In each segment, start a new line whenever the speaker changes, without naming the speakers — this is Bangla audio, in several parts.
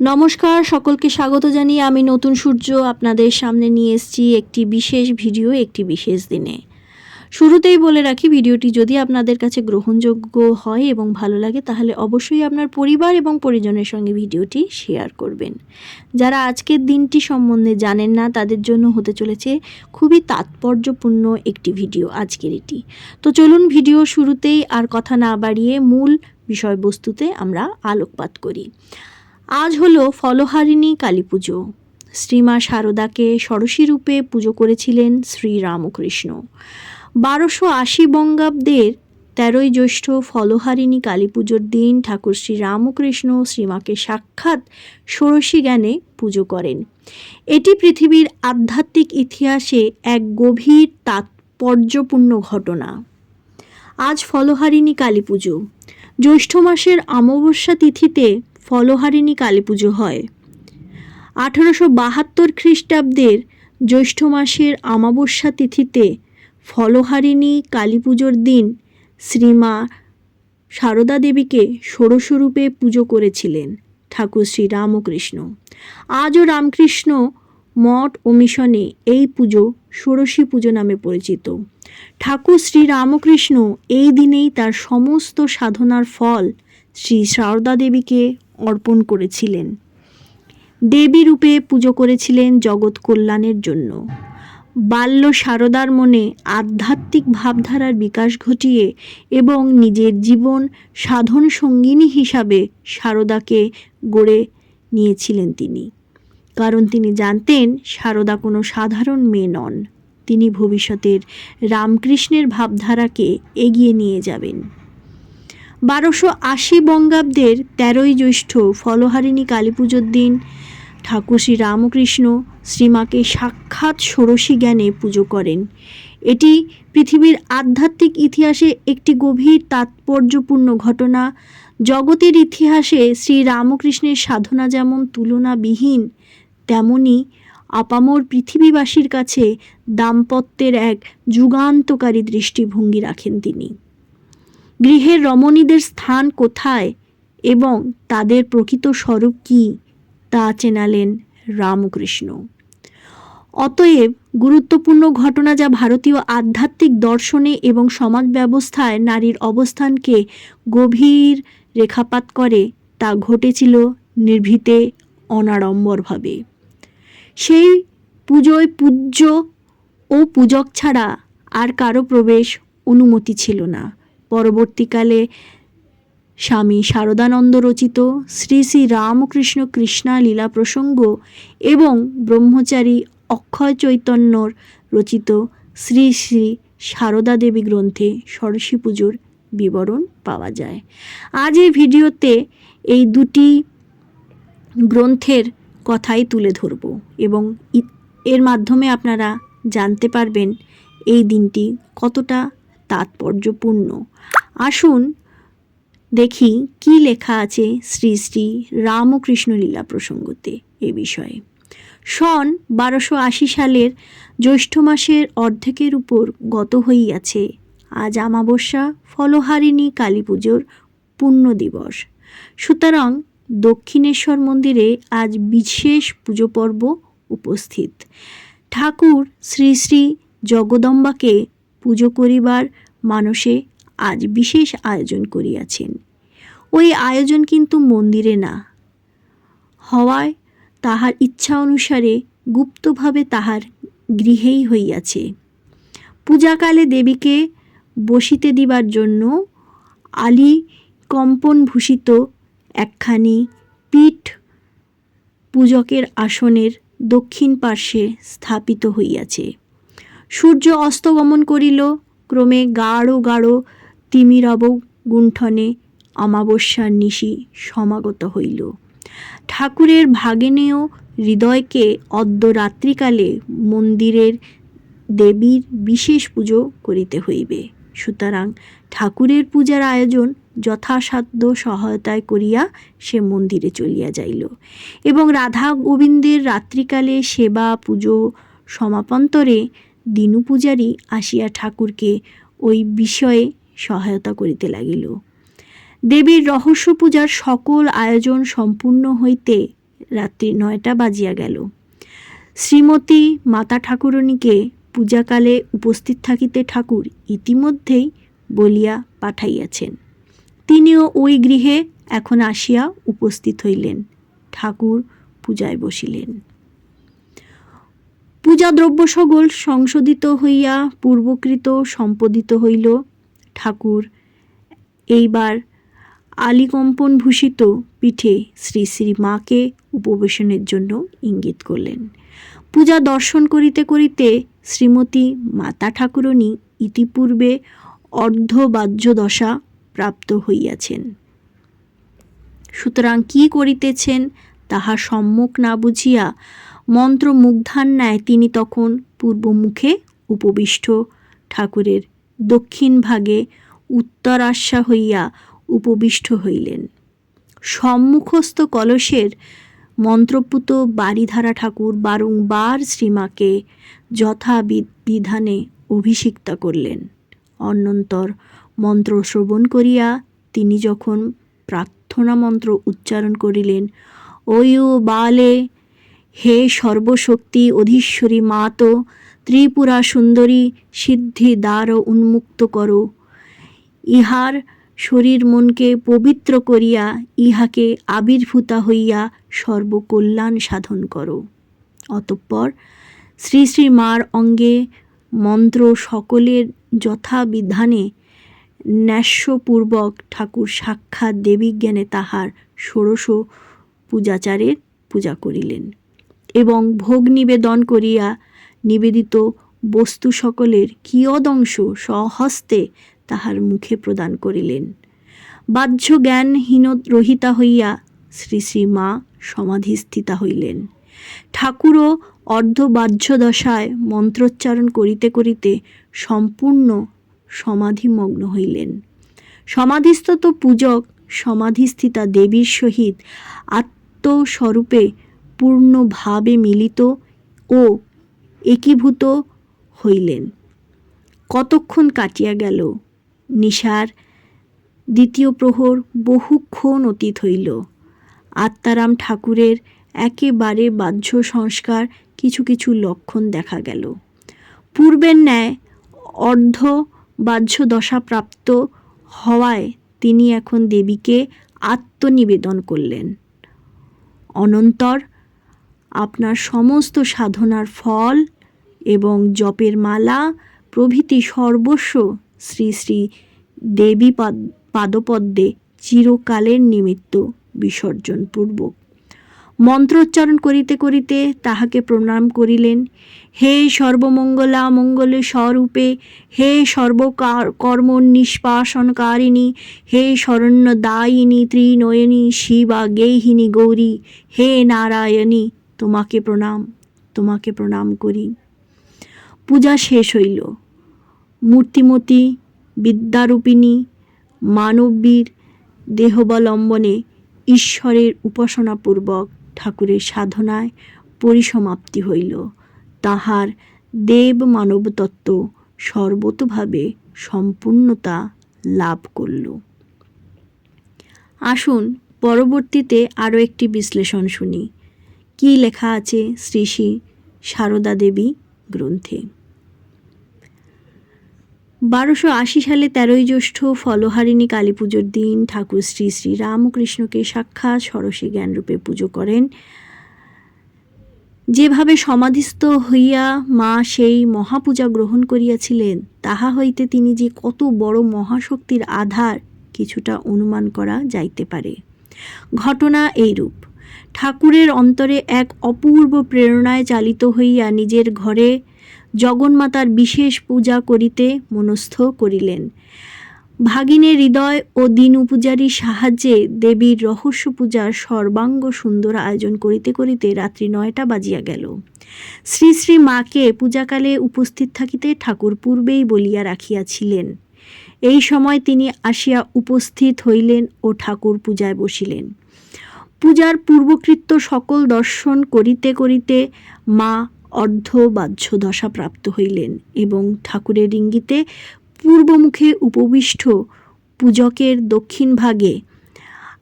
নমস্কার, সকলকে স্বাগত জানিয়ে আমি নতুন সূর্য আপনাদের সামনে নিয়ে এসেছি একটি বিশেষ ভিডিও, একটি বিশেষ দিনে। শুরুতেই বলে রাখি, ভিডিওটি যদি আপনাদের কাছে গ্রহণযোগ্য হয় এবং ভালো লাগে, তাহলে অবশ্যই আপনার পরিবার এবং পরিজনের সঙ্গে ভিডিওটি শেয়ার করবেন। যারা আজকের দিনটি সম্বন্ধে জানেন না, তাদের জন্য হতে চলেছে খুবই তাৎপর্যপূর্ণ একটি ভিডিও, আজকের এটি। তো চলুন ভিডিও শুরুতেই আর কথা না বাড়িয়ে মূল বিষয়বস্তুতে আমরা আলোকপাত করি। আজ হলো ফলহারিণী কালী পুজো। শ্রীমা শারদাকে ষড়শী রূপে পুজো করেছিলেন শ্রী রামকৃষ্ণ। বারোশো আশি বঙ্গাব্দের তেরোই জ্যৈষ্ঠ ফলহারিণী কালী পুজোর দিন ঠাকুর শ্রী রামকৃষ্ণ শ্রীমাকে সাক্ষাৎ ষোড়শী জ্ঞানে পুজো করেন। এটি পৃথিবীর আধ্যাত্মিক ইতিহাসে এক গভীর তাৎপর্যপূর্ণ ঘটনা। আজ ফলহারিণী কালী পুজো। জ্যৈষ্ঠ মাসের অমাবস্যা তিথিতে ফলহারিণী কালী পুজো হয়। আঠারোশো বাহাত্তর খ্রিস্টাব্দের জ্যৈষ্ঠ মাসের আমাবস্যা তিথিতে ফলহারিণী কালী পুজোর দিন শ্রীমা সারদা দেবীকে ষোড়শরূপে পুজো করেছিলেন ঠাকুর শ্রী রামকৃষ্ণ আজও রামকৃষ্ণ মঠ ও মিশনে এই পুজো ষোড়শী পুজো নামে পরিচিত। ঠাকুর শ্রী রামকৃষ্ণ এই দিনেই তার সমস্ত সাধনার ফল শ্রী সারদা দেবীকে অর্পণ করেছিলেন। দেবী রূপে পুজো করেছিলেন জগৎ কল্যাণের জন্য। বাল্য সারদার মনে আধ্যাত্মিক ভাবধারার বিকাশ ঘটিয়ে এবং নিজের জীবন সাধন সঙ্গিনী হিসাবে সারদাকে গড়ে নিয়েছিলেন তিনি। কারণ তিনি জানতেন সারদা কোনো সাধারণ মেয়ে নন। তিনি ভবিষ্যতের রামকৃষ্ণের ভাবধারাকে এগিয়ে নিয়ে যাবেন। বারোশো আশি বঙ্গাব্দের তেরোই জ্যৈষ্ঠ ফলহারিণী কালী পুজোর দিন ঠাকুর শ্রী রামকৃষ্ণ শ্রীমাকে সাক্ষাৎ ষোড়শী জ্ঞানে পুজো করেন। এটি পৃথিবীর আধ্যাত্মিক ইতিহাসে একটি গভীর তাৎপর্যপূর্ণ ঘটনা। জগতের ইতিহাসে শ্রী রামকৃষ্ণের সাধনা যেমন তুলনাবিহীন, তেমনি আপামর পৃথিবীবাসীর কাছে দাম্পত্যের এক যুগান্তকারী দৃষ্টিভঙ্গি রাখেন তিনি। গৃহের রমণীদের স্থান কোথায় এবং তাদের প্রকৃত স্বরূপ কী, তা চেনালেন রামকৃষ্ণ। অতএব গুরুত্বপূর্ণ ঘটনা যা ভারতীয় আধ্যাত্মিক দর্শনে এবং সমাজ ব্যবস্থায় নারীর অবস্থানকে গভীর রেখাপাত করে, তা ঘটেছিল নির্ভীতে, অনাড়ম্বরভাবে। সেই পুজোয় পূজ্য ও পূজক ছাড়া আর কারও প্রবেশ অনুমতি ছিল না। পরবর্তীকালে স্বামী শারদানন্দ রচিত শ্রী শ্রী রামকৃষ্ণ কৃষ্ণা লীলা প্রসঙ্গ এবং ব্রহ্মচারী অক্ষয় চৈতন্যর রচিত শ্রী শ্রী সারদা দেবী গ্রন্থে সরস্বী পুজোর বিবরণ পাওয়া যায়। আজ এই ভিডিওতে এই দুটি গ্রন্থের কথাই তুলে ধরব এবং এর মাধ্যমে আপনারা জানতে পারবেন এই দিনটি কতটা তাৎপর্যপূর্ণ। আসুন দেখি কি লেখা আছে শ্রী শ্রী রামকৃষ্ণ লীলা প্রসঙ্গতে এ বিষয়ে। সন বারোশো আশি সালের জ্যৈষ্ঠ মাসের অর্ধেকের উপর গত হইয়াছে। আজ আমাবস্যা, ফলহারিণী, কালী পুজোর পুণ্য দিবস। সুতরাং দক্ষিণেশ্বর মন্দিরে আজ বিশেষ পুজো পর্ব উপস্থিত। ঠাকুর শ্রী শ্রী জগদম্বাকে পুজো করিবার মানসে আজ বিশেষ আয়োজন করিয়াছেন। ওই আয়োজন কিন্তু মন্দিরে না। হওয়ায় তাহার ইচ্ছা অনুসারে গুপ্তভাবে তাহার গৃহেই হইয়াছে। পূজাকালে দেবীকে বসিতে দিবার জন্য আলি কম্পনভূষিত একখানি পীঠ পূজকের আসনের দক্ষিণ পার্শ্বে স্থাপিত হইয়াছে। সূর্য অস্তগমন করিল, ক্রমে গাঢ় গাঢ় তিমিরব গুণ্ঠনে অমাবস্যার নিশি সমাগত হইল। ঠাকুরের ভাগিনেয় হৃদয়কে অদ্য রাত্রিকালে মন্দিরের দেবীর বিশেষ পুজো করিতে হইবে। সুতরাং ঠাকুরের পূজার আয়োজন যথাসাধ্য সহায়তায় করিয়া সে মন্দিরে চলিয়া যাইল এবং রাধা গোবিন্দের রাত্রিকালে সেবা পুজো সমাপন্তরে দিনু পূজারী আসিয়া ঠাকুরকে ওই বিষয়ে সহায়তা করিতে লাগিল। দেবীর রহস্য পূজার সকল আয়োজন সম্পূর্ণ হইতে রাত্রি নয়টা বাজিয়া গেল। শ্রীমতী মাতা ঠাকুরণীকে পূজাকালে উপস্থিত থাকিতে ঠাকুর ইতিমধ্যেই বলিয়া পাঠাইয়াছেন। তিনিও ওই গৃহে এখন আসিয়া উপস্থিত হইলেন। ঠাকুর পূজায় বসিলেন। পূজা দ্রব্য সকল সংশোধিত হইয়া পূর্বকৃত সম্পাদিত হইল। ঠাকুর, এইবার আলিকম্পন ভূষিত পিঠে শ্রী শ্রী মাকে উপবেশনের জন্য ইঙ্গিত করলেন। পূজা দর্শন করিতে করিতে শ্রীমতী মাতা ঠাকুরণী ইতিপূর্বে অর্ধবাহ্য দশা প্রাপ্ত হইয়াছেন। সুতরাং কি করিতেছেন তাহা সম্মুখ না বুঝিয়া মন্ত্রমুগ্ধার ন্যায় তিনি তখন পূর্বমুখে উপবিষ্ট। ঠাকুরের দক্ষিণ ভাগে উত্তরাশা হইয়া উপবিষ্ট হইলেন। সম্মুখস্থ কলসের মন্ত্রপুত বাড়িধারা ঠাকুর বারংবার শ্রীমাকে যথাবিধানে অভিষিক্তা করলেন। অন্যন্তর মন্ত্র শ্রবণ করিয়া তিনি যখন প্রার্থনা মন্ত্র উচ্চারণ করিলেন, ওয়ু বালে হে সর্বশক্তি অধীশ্বরী মাত, ত্রিপুরা সুন্দরী সিদ্ধি দ্বার উন্মুক্ত করো। ইহার শরীর মনকে পবিত্র করিয়া ইহাকে আবির্ভূতা হইয়া সর্বকল্যাণ সাধন করো। অতঃপর শ্রী শ্রী মার অঙ্গে মন্ত্র সকলের যথাবিধানে ন্যাস্যপূর্বক ঠাকুর সাক্ষাৎ দেবীজ্ঞানে তাহার ষোড়শ পূজাচারের পূজা করিলেন। এবং ভোগ নিবেদন করিয়া নিবেদিত বস্তু সকলের কিয়দংশ সহস্তে তাহার মুখে প্রদান করিলেন। বাহ্য জ্ঞানহীন রহিতা হইয়া শ্রী শ্রী মা সমাধিস্থিতা হইলেন। ঠাকুরও অর্ধবাহ্য দশায় মন্ত্রোচ্চারণ করিতে করিতে সম্পূর্ণ সমাধিমগ্ন হইলেন। সমাধিস্থত পূজক, সমাধিস্থিতা দেবীর সহিত আত্মস্বরূপে পূর্ণভাবে মিলিত ও একীভূত হইলেন। কতক্ষণ কাটিয়া গেল? নিশার দ্বিতীয় প্রহর বহুক্ষণ অতীত হইল। আত্মারাম ঠাকুরের একেবারে বাহ্য সংস্কার কিছু কিছু লক্ষণ দেখা গেল। পূর্বের ন্যায় অর্ধ বাহ্য দশা প্রাপ্ত হওয়ায় তিনি এখন দেবীকে আত্মনিবেদন করলেন। অনন্তর আপনার সমস্ত সাধনার ফল এবং জপের মালা প্রভৃতি সর্বস্ব শ্রী শ্রী দেবী পাদপদ্মে চিরকালের নিমিত্ত বিসর্জনপূর্বক। মন্ত্রোচ্চারণ করিতে করিতে তাহাকে প্রণাম করিলেন। হে সর্বমঙ্গলা মঙ্গলে স্বরূপে, হে সর্বকর্ম নিষ্পাসনকারিণী হে শরণ্য দায়িনী ত্রিনয়নী শিবা গেহিনী গৌরী, হে নারায়ণী তোমাকে প্রণাম তোমাকে প্রণাম করি। পূজা শেষ হইল। মূর্তিমতী, বিদ্যারূপিণী, মানবীর দেহবলম্বনে ঈশ্বরের উপাসনাপূর্বক ঠাকুরের সাধনায় পরিসমাপ্তি হইল। তাহার দেব মানবতত্ত্ব সর্বতভাবে সম্পূর্ণতা লাভ করল। আসুন পরবর্তীতে আরও একটি বিশ্লেষণ শুনি। কি লেখা আছে শ্রী শ্রী সারদা দেবী গ্রন্থে? বারোশো আশি সালে তেরোই জ্যৈষ্ঠ ফলহারিণী কালী পুজোর দিন ঠাকুর শ্রী শ্রী রামকৃষ্ণকে সাক্ষাৎ সরসী জ্ঞানরূপে পুজো করেন। যেভাবে সমাধিস্থ হইয়া মা সেই মহাপূজা গ্রহণ করিয়াছিলেন, তাহা হইতে তিনি যে কত বড় মহাশক্তির আধার কিছুটা অনুমান করা যাইতে পারে। ঘটনা এইরূপ। ঠাকুরের অন্তরে এক অপূর্ব প্রেরণায় চালিত হইয়া নিজের ঘরে জগন্মাতার বিশেষ পূজা করিতে মনস্থ করিলেন। ভাগিনের হৃদয় ও দিন পূজারীর সাহায্যে দেবীর রহস্য পূজার সর্বাঙ্গ সুন্দর আয়োজন করিতে করিতে রাত্রি নয়টা বাজিয়া গেল। শ্রী শ্রী মাকে পূজাকালে উপস্থিত থাকিতে ঠাকুর পূর্বেই বলিয়া রাখিয়াছিলেন। এই সময় তিনি আসিয়া উপস্থিত হইলেন ও ঠাকুর পূজায় বসিলেন। পূজার পূর্বকৃত্য সকল দর্শন করিতে করিতে মা অর্ধবাহ্য দশা প্রাপ্ত হইলেন এবং ঠাকুরের ইঙ্গিতে পূর্বমুখে উপবিষ্ট পূজকের দক্ষিণ ভাগে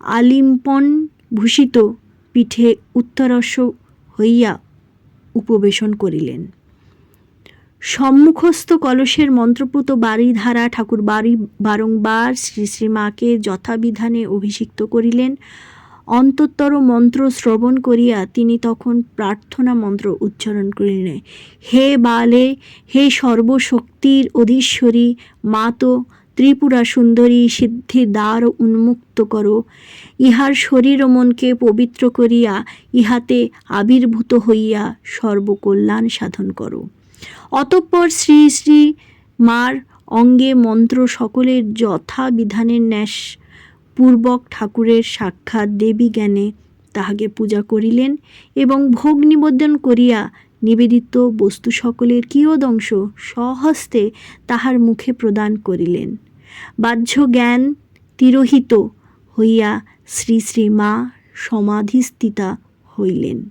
আলিম্পন ভূষিত পিঠে উত্তরস্য হইয়া উপবেশন করিলেন। সম্মুখস্থ কলসের মন্ত্রপুত বাড়ি ধারা ঠাকুর বাড়ি বারংবার শ্রী শ্রীমাকে যথাবিধানে অভিষিক্ত করিলেন। অন্তঃতর মন্ত্র শ্রবণ করিয়া তিনি তখন প্রার্থনা মন্ত্র উচ্চারণ করিলেন। হে বালে, হে সর্বশক্তির অধীশ্বরী মাতো ত্রিপুরা সুন্দরী সিদ্ধি দ্বার উন্মুক্ত করো। ইহার শরীর ও মনকে পবিত্র করিয়া, ইহাতে আবির্ভূত হইয়া সর্বকল্যাণ সাধন করো। অতঃপর শ্রী শ্রী মার অঙ্গে মন্ত্র সকলের যথা বিধানের ন্যাস পূর্বক ঠাকুরের সাক্ষাৎ দেবী জ্ঞানে তাহাকে পূজা করিলেন এবং ভোগ নিবেদন করিয়া নিবেদিত বস্তু সকলের কিয়দংশ স্বহস্তে তাহার মুখে প্রদান করিলেন। বাহ্য জ্ঞান তিরোহিত হইয়া শ্রী শ্রী মা সমাধিস্থিতা হইলেন।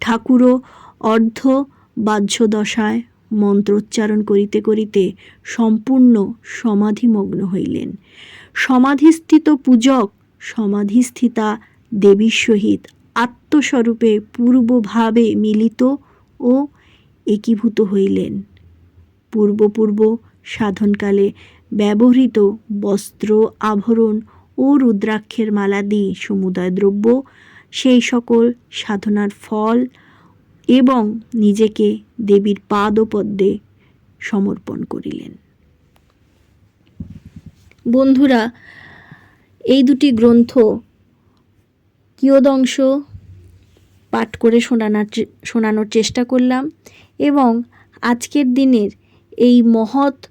ঠাকুরও অর্ধ বাহ্য দশায় মন্ত্রোচ্চারণ করিতে করিতে সম্পূর্ণ সমাধিমগ্ন হইলেন। সমাধিস্থিত পূজক, সমাধিস্থিতা দেবীর সহিত আত্মস্বরূপে পূর্বভাবে মিলিত ও একীভূত হইলেন। পূর্বপূর্ব সাধনকালে ব্যবহৃত বস্ত্র, আভরণ ও রুদ্রাক্ষের মালাদি সমুদয় দ্রব্য, সেই সকল সাধনার ফল এবং নিজেকে দেবীর পাদপদ্মে সমর্পণ করিলেন। বন্ধুরা, এই দুটি গ্রন্থ কিয়দংশ পাঠ করে শোনানোর শোনানোর চেষ্টা করলাম এবং আজকের দিনের এই মহৎ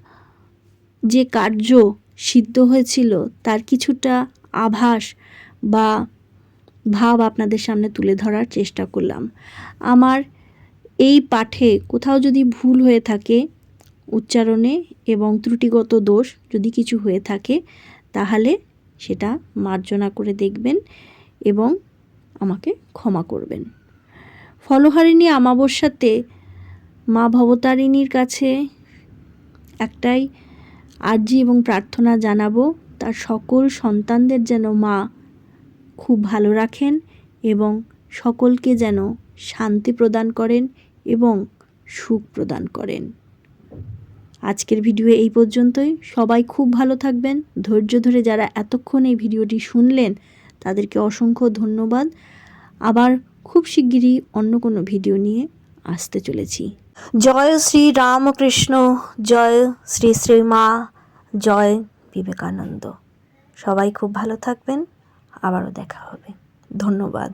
যে কার্য সিদ্ধ হয়েছিল, তার কিছুটা আভাস বা ভাব আপনাদের সামনে তুলে ধরার চেষ্টা করলাম। আমার এই পাঠে কোথাও যদি ভুল হয়ে থাকে, উচ্চারণে এবং ত্রুটিগত দোষ যদি কিছু হয়ে থাকে, তাহলে সেটা মার্জনা করে দেখবেন এবং আমাকে ক্ষমা করবেন। ফলহারিণী আমাবস্যাতে মা ভবতারিণীর কাছে একটাই আর্জি এবং প্রার্থনা জানাব, তার সকল সন্তানদের যেন মা খুব ভালো রাখেন এবং সকলকে যেন শান্তি প্রদান করেন এবং সুখ প্রদান করেন। আজকের ভিডিও এই পর্যন্তই। সবাই খুব ভালো থাকবেন। ধৈর্য ধরে যারা এতক্ষণ এই ভিডিওটি শুনলেন, তাদেরকে অসংখ্য ধন্যবাদ। আবার খুব শিগগিরই অন্য কোনো ভিডিও নিয়ে আসতে চলেছি। জয় শ্রী রামকৃষ্ণ, জয় শ্রী শ্রী মা, জয় বিবেকানন্দ। সবাই খুব ভালো থাকবেন। আবারও দেখা হবে। ধন্যবাদ।